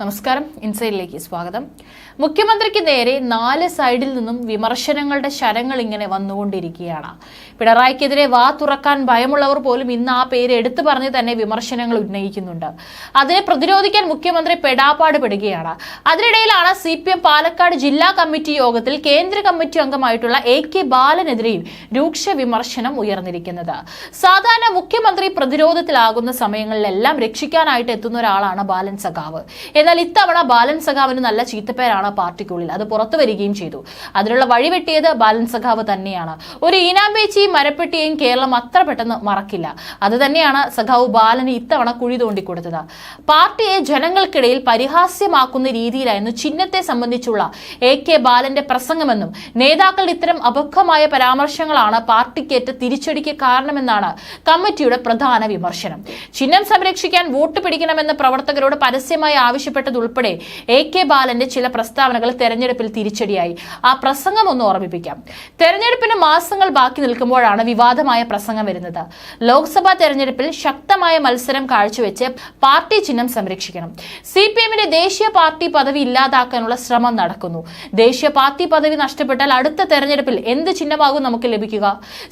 നമസ്കാരം. ഇൻസൈഡിലേക്ക് സ്വാഗതം. മുഖ്യമന്ത്രിക്ക് നേരെ നാല് സൈഡിൽ നിന്നും വിമർശനങ്ങളുടെ ശരങ്ങൾ ഇങ്ങനെ വന്നുകൊണ്ടിരിക്കുകയാണ്. പിണറായിക്കെതിരെ വാ തുറക്കാൻ ഭയമുള്ളവർ പോലും ഇന്ന് ആ പേര് എടുത്തു പറഞ്ഞ് തന്നെ വിമർശനങ്ങൾ ഉന്നയിക്കുന്നുണ്ട്. അതിനെ പ്രതിരോധിക്കാൻ മുഖ്യമന്ത്രി പെടാപ്പാട് പെടുകയാണ് അതിനിടയിലാണ് സി പി എം പാലക്കാട് ജില്ലാ കമ്മിറ്റി യോഗത്തിൽ കേന്ദ്ര കമ്മിറ്റി അംഗമായിട്ടുള്ള എ കെ ബാലനെതിരെയും രൂക്ഷ വിമർശനം ഉയർന്നിരിക്കുന്നത്. സാധാരണ മുഖ്യമന്ത്രി പ്രതിരോധത്തിലാകുന്ന സമയങ്ങളിലെല്ലാം രക്ഷിക്കാനായിട്ട് എത്തുന്ന ഒരാളാണ് ബാലൻ സഖാവ്. എന്നാൽ ഇത്തവണ ബാലൻ സഖാവിന് നല്ല ചീത്തപ്പേരാണ് പാർട്ടിക്കുള്ളിൽ. അത് പുറത്തു വരികയും ചെയ്തു. അതിനുള്ള വഴിവെട്ടിയത് ബാലൻ സഖാവ് തന്നെയാണ്. ഒരു ഈനാമ്പേച്ചിയും മരപ്പെട്ടിയെയും കേരളം അത്ര പെട്ടെന്ന് മറക്കില്ല. അത് തന്നെയാണ് സഖാവ് ബാലന് ഇത്തവണ കുഴി തോണ്ടിക്കൊടുത്തത്. പാർട്ടിയെ ജനങ്ങൾക്കിടയിൽ പരിഹാസ്യമാക്കുന്ന രീതിയിലായിരുന്നു ചിഹ്നത്തെ സംബന്ധിച്ചുള്ള എ കെ ബാലന്റെ പ്രസംഗമെന്നും നേതാക്കളുടെ ഇത്തരം അപക്വമായ പരാമർശങ്ങളാണ് പാർട്ടിക്കേറ്റ തിരിച്ചടിക്ക് കാരണമെന്നാണ് കമ്മിറ്റിയുടെ പ്രധാന വിമർശനം. ചിഹ്നം സംരക്ഷിക്കാൻ വോട്ട് പിടിക്കണമെന്ന് പ്രവർത്തകരോട് പരസ്യമായി ആവശ്യപ്പെട്ടതുൾപ്പെടെ എ കെ ബാലന്റെ ചില പ്രസ്താവനകൾ തെരഞ്ഞെടുപ്പിൽ തിരിച്ചടിയായി. ആ പ്രസംഗം ഒന്ന് ഓർമ്മിപ്പിക്കാം. തെരഞ്ഞെടുപ്പിന് മാസങ്ങൾ ബാക്കി നിൽക്കുമ്പോഴാണ് വിവാദമായ പ്രസംഗം വരുന്നത്. ലോക്സഭാ തെരഞ്ഞെടുപ്പിൽ ശക്തമായ മത്സരം കാഴ്ചവെച്ച് പാർട്ടി ചിഹ്നം സംരക്ഷിക്കണം. സി പി എമ്മിന്റെ ദേശീയ പാർട്ടി പദവി ഇല്ലാതാക്കാനുള്ള ശ്രമം നടക്കുന്നു. ദേശീയ പാർട്ടി പദവി നഷ്ടപ്പെട്ടാൽ അടുത്ത തെരഞ്ഞെടുപ്പിൽ എന്ത് ചിഹ്നമാകും നമുക്ക് ലഭിക്കുക?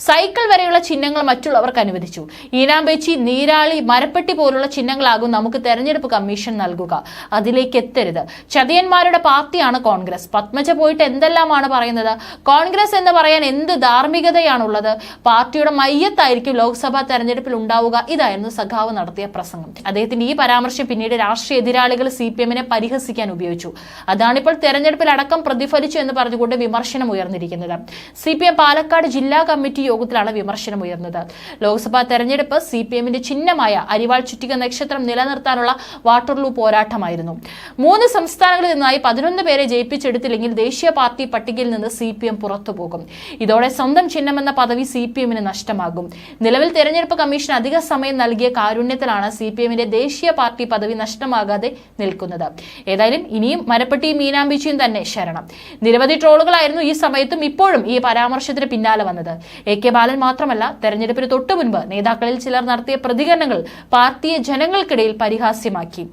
സൈക്കിൾ വരെയുള്ള ചിഹ്നങ്ങൾ മറ്റുള്ളവർക്ക് അനുവദിച്ചു. ഈനാമ്പേച്ചി നീരാളി മരപ്പെട്ടി പോലുള്ള ചിഹ്നങ്ങളാകും നമുക്ക് തെരഞ്ഞെടുപ്പ് കമ്മീഷൻ നൽകുക. അതിലേക്ക് എത്തരുത്. ചതിയന്മാരുടെ പാർട്ടിയാണ് കോൺഗ്രസ്. പത്മജ പോയിട്ട് എന്തെല്ലാമാണ് പറയുന്നത്? കോൺഗ്രസ് എന്ന് പറയാൻ എന്ത് ധാർമ്മികതയാണുള്ളത്? പാർട്ടിയുടെ മയ്യത്തായിരിക്കും ലോക്സഭാ തെരഞ്ഞെടുപ്പിൽ ഉണ്ടാവുക. ഇതായിരുന്നു സഖാവ് നടത്തിയ പ്രസംഗം. അദ്ദേഹത്തിന്റെ ഈ പരാമർശം പിന്നീട് രാഷ്ട്രീയ എതിരാളികൾ സി പി എമ്മിനെ പരിഹസിക്കാൻ ഉപയോഗിച്ചു. അതാണിപ്പോൾ തെരഞ്ഞെടുപ്പിൽ അടക്കം പ്രതിഫലിച്ചു എന്ന് പറഞ്ഞുകൊണ്ട് വിമർശനം ഉയർന്നിരിക്കുന്നത്. സി പി എം പാലക്കാട് ജില്ലാ കമ്മിറ്റി യോഗത്തിലാണ് വിമർശനം ഉയർന്നത്. ലോക്സഭാ തെരഞ്ഞെടുപ്പ് സി പി എമ്മിന്റെ ചിഹ്നമായ അരിവാൾ ചുറ്റിക നക്ഷത്രം നിലനിർത്താനുള്ള വാട്ടർലൂ പോരാട്ടമായിരുന്നു. മൂന്ന് സംസ്ഥാനങ്ങളിൽ നിന്നായി പതിനൊന്ന് പേരെ ജയിപ്പിച്ചെടുത്തില്ലെങ്കിൽ ദേശീയ പാർട്ടി പട്ടികയിൽ നിന്ന് സി പി എം പുറത്തുപോകും. ഇതോടെ സ്വന്തം ചിഹ്നമെന്ന പദവി സി പി എമ്മിന് നഷ്ടമാകും. നിലവിൽ തെരഞ്ഞെടുപ്പ് കമ്മീഷൻ അധിക സമയം നൽകിയ കാരുണ്യത്തിലാണ് സി പി എമ്മിന്റെ ദേശീയ പാർട്ടി പദവി നഷ്ടമാകാതെ നിൽക്കുന്നത്. ഏതായാലും ഇനിയും മരപ്പെട്ടിയും മീനാമ്പിച്ചിയും തന്നെ ശരണം. നിരവധി ട്രോളുകളായിരുന്നു ഈ സമയത്തും ഇപ്പോഴും ഈ പരാമർശത്തിന് പിന്നാലെ വന്നത്. എ കെ ബാലൻ മാത്രമല്ല തെരഞ്ഞെടുപ്പിന് തൊട്ടു മുൻപ് നേതാക്കളിൽ ചിലർ നടത്തിയ പ്രതികരണങ്ങൾ പാർട്ടിയെ ജനങ്ങൾക്കിടയിൽ പരിഹാസ്യമാക്കി.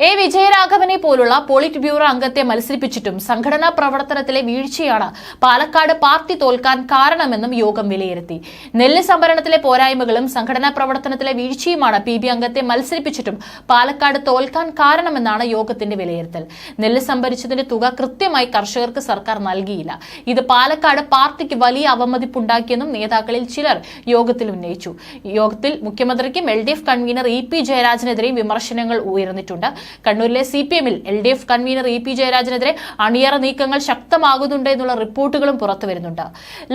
എ. വിജയരാഘവനെ പോലുള്ള പോളിറ്റ് ബ്യൂറോ അംഗത്തെ മത്സരിപ്പിച്ചിട്ടും സംഘടനാ പ്രവർത്തനത്തിലെ വീഴ്ചയാണ് പാലക്കാട് പാർട്ടി തോൽക്കാൻ കാരണമെന്നും യോഗം വിലയിരുത്തി. നെല്ല് സംഭരണത്തിലെ പോരായ്മകളും സംഘടനാ പ്രവർത്തനത്തിലെ വീഴ്ചയുമാണ് പി. ബി. അംഗത്തെ മത്സരിപ്പിച്ചിട്ടും പാലക്കാട് തോൽക്കാൻ കാരണമെന്നാണ് യോഗത്തിന്റെ വിലയിരുത്തൽ. നെല്ല് സംഭരിച്ചതിന്റെ തുക കൃത്യമായി കർഷകർക്ക് സർക്കാർ നൽകിയില്ല. ഇത് പാലക്കാട് പാർട്ടിക്ക് വലിയ അവമതിപ്പുണ്ടാക്കിയെന്നും നേതാക്കളിൽ ചിലർ യോഗത്തിൽ ഉന്നയിച്ചു. യോഗത്തിൽ മുഖ്യമന്ത്രിക്കും എൽ കൺവീനർ ഇ. പി. ജയരാജനെതിരെയും വിമർശനങ്ങൾ ഉയർന്നിട്ടുണ്ട്. കണ്ണൂരിലെ സി പി എമ്മിൽ L D F convener E P ജയരാജനെതിരെ അണിയറ നീക്കങ്ങൾ ശക്തമാകുന്നുണ്ട് എന്നുള്ള റിപ്പോർട്ടുകളും പുറത്തു വരുന്നുണ്ട്.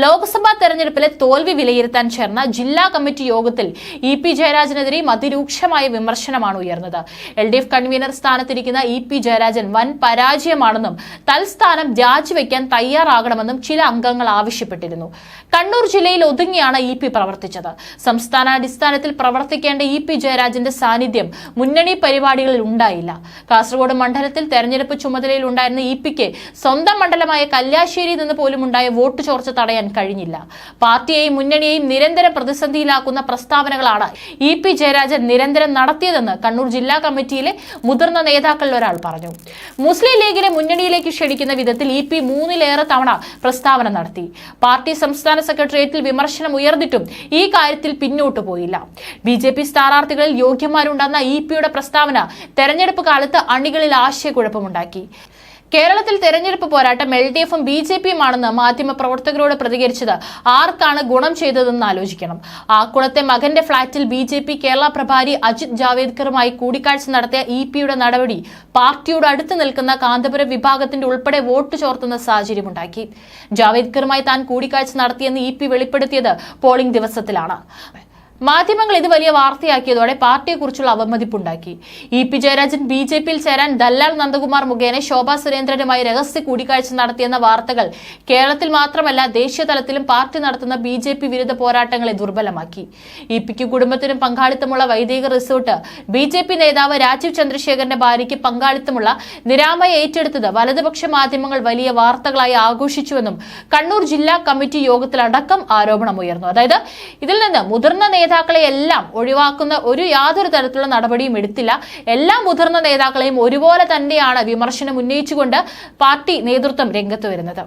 ലോക്സഭാ തെരഞ്ഞെടുപ്പിലെ തോൽവി വിലയിരുത്താൻ ചേർന്ന ജില്ലാ കമ്മിറ്റി യോഗത്തിൽ ഇ പി ജയരാജനെതിരെയും അതിരൂക്ഷമായ വിമർശനമാണ് ഉയർന്നത്. എൽ ഡി എഫ് കൺവീനർ സ്ഥാനത്തിരിക്കുന്ന ഇ പി ജയരാജൻ വൻ പരാജയമാണെന്നും തൽസ്ഥാനം രാജിവെക്കാൻ തയ്യാറാകണമെന്നും ചില അംഗങ്ങൾ ആവശ്യപ്പെട്ടിരുന്നു. കണ്ണൂർ ജില്ലയിൽ ഒതുങ്ങിയാണ് ഇ പി പ്രവർത്തിച്ചത്. സംസ്ഥാനാടിസ്ഥാനത്തിൽ പ്രവർത്തിക്കേണ്ട ഇ പി ജയരാജന്റെ സാന്നിധ്യം മുന്നണി പരിപാടികളിൽ ഉണ്ടായില്ല. കാസർഗോഡ് മണ്ഡലത്തിൽ തെരഞ്ഞെടുപ്പ് ചുമതലയിൽ ഉണ്ടായിരുന്ന ഇ പിക്ക് സ്വന്തം മണ്ഡലമായ കല്യാശ്ശേരിയിൽ നിന്ന് പോലും ഉണ്ടായ വോട്ട് ചോർച്ച തടയാൻ കഴിഞ്ഞില്ല. പാർട്ടിയെയും മുന്നണിയെയും നിരന്തരം പ്രതിസന്ധിയിലാക്കുന്ന പ്രസ്താവനകളാണ് ഇ പി ജയരാജൻ നിരന്തരം നടത്തിയതെന്ന് കണ്ണൂർ ജില്ലാ കമ്മിറ്റിയിലെ മുതിർന്ന നേതാക്കളിൽ ഒരാൾ പറഞ്ഞു. മുസ്ലിം ലീഗിനെ മുന്നണിയിലേക്ക് ക്ഷണിക്കുന്ന വിധത്തിൽ ഇ പി മൂന്നിലേറെ തവണ പ്രസ്താവന നടത്തി. പാർട്ടി സംസ്ഥാന സെക്രട്ടേറിയറ്റിൽ വിമർശനം ഉയർന്നിട്ടും ഈ കാര്യത്തിൽ പിന്നോട്ട് പോയില്ല. ബി ജെ പി സ്ഥാനാർത്ഥികളിൽ യോഗ്യന്മാരുണ്ടെന്ന ഇ പിയുടെ പ്രസ്താവന തെരഞ്ഞെടുപ്പ് കാലത്ത് അണികളിൽ ആശയക്കുഴപ്പമുണ്ടാക്കി. കേരളത്തിൽ തെരഞ്ഞെടുപ്പ് പോരാട്ടം എൽ ഡി എഫും ബി ജെ പിയുമാണെന്ന് മാധ്യമ പ്രവർത്തകരോട് പ്രതികരിച്ചത് ആർക്കാണ് ഗുണം ചെയ്തതെന്ന് ആലോചിക്കണം. ആക്കുളത്തെ മകന്റെ ഫ്ളാറ്റിൽ ബി ജെ പി കേരള പ്രഭാരി അജിത് ജാവേദ്കറുമായി കൂടിക്കാഴ്ച നടത്തിയ ഇ പിയുടെ നടപടി പാർട്ടിയോട് അടുത്ത് നിൽക്കുന്ന കാന്തപുരം വിഭാഗത്തിന്റെ ഉൾപ്പെടെ വോട്ട് ചോർത്തുന്ന സാഹചര്യമുണ്ടാക്കി. ജാവേദ്കറുമായി താൻ കൂടിക്കാഴ്ച നടത്തിയെന്ന് ഇ പി വെളിപ്പെടുത്തിയത് പോളിംഗ് ദിവസത്തിലാണ്. മാധ്യമങ്ങൾ ഇത് വലിയ വാർത്തയാക്കിയതോടെ പാർട്ടിയെക്കുറിച്ചുള്ള അവമതിപ്പുണ്ടാക്കി. E P Jayarajan B J പിയിൽ ചേരാൻ ദല്ലാൽ നന്ദകുമാർ മുഖേന ശോഭാ സുരേന്ദ്രനുമായി രഹസ്യ കൂടിക്കാഴ്ച നടത്തിയെന്ന വാർത്തകൾ കേരളത്തിൽ മാത്രമല്ല ദേശീയ തലത്തിലും പാർട്ടി നടത്തുന്ന ബി ജെ പി വിരുദ്ധ പോരാട്ടങ്ങളെ ദുർബലമാക്കി. ഇ പിക്ക് കുടുംബത്തിനും പങ്കാളിത്തമുള്ള വൈദിക റിസോർട്ട് ബി ജെ പി നേതാവ് രാജീവ് ചന്ദ്രശേഖരന്റെ ഭാര്യയ്ക്ക് പങ്കാളിത്തമുള്ള നിരാമയ ഏറ്റെടുത്തത് വലതുപക്ഷ മാധ്യമങ്ങൾ വലിയ വാർത്തകളായി ആഘോഷിച്ചുവെന്നും കണ്ണൂർ ജില്ലാ കമ്മിറ്റി യോഗത്തിലടക്കം ആരോപണമുയർന്നു. അതായത് ഇതിൽ നിന്ന് മുതിർന്ന നേതാക്കളെ എല്ലാം ഒഴിവാക്കുന്ന ഒരു യാതൊരു തരത്തിലുള്ള നടപടിയും എടുത്തില്ല. എല്ലാ മുതിർന്ന നേതാക്കളെയും ഒരുപോലെ തന്നെയാണ് വിമർശനം ഉന്നയിച്ചുകൊണ്ട് പാർട്ടി നേതൃത്വം രംഗത്ത് വരുന്നത്.